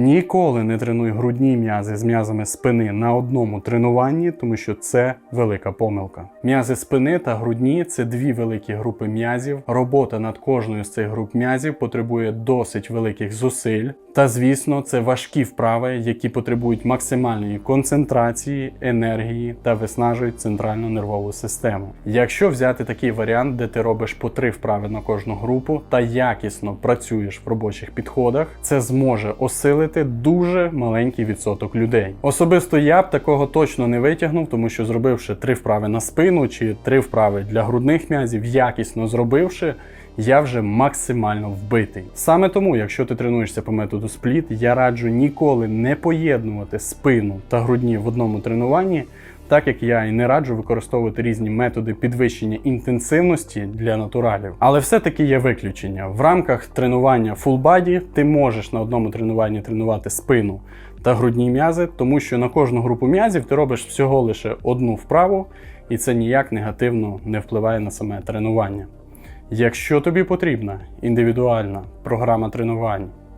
Ніколи не тренуй грудні м'язи з м'язами спини на одному тренуванні, тому що це велика помилка. М'язи спини та грудні це дві великі групи м'язів. Робота над кожною з цих груп м'язів потребує досить великих зусиль. Та звісно, це важкі вправи, які потребують максимальної концентрації, енергії та виснажують центральну нервову систему. Якщо взяти такий варіант, де ти робиш по три вправи на кожну групу та якісно працюєш в робочих підходах, це зможе осилити дуже маленький відсоток людей. Особисто я б такого точно не витягнув, тому що зробивши три вправи на спину чи три вправи для грудних м'язів, якісно зробивши я вже максимально вбитий. Саме тому, якщо ти тренуєшся по методу спліт, я раджу ніколи не поєднувати спину та грудні в одному тренуванні. Так як я і не раджу використовувати різні методи підвищення інтенсивності для натуралів. Але все-таки є виключення. В рамках тренування full body ти можеш на одному тренуванні тренувати спину та грудні м'язи, тому що на кожну групу м'язів ти робиш всього лише одну вправу, і це ніяк негативно не впливає на саме тренування. Якщо тобі потрібна індивідуальна програма тренувань,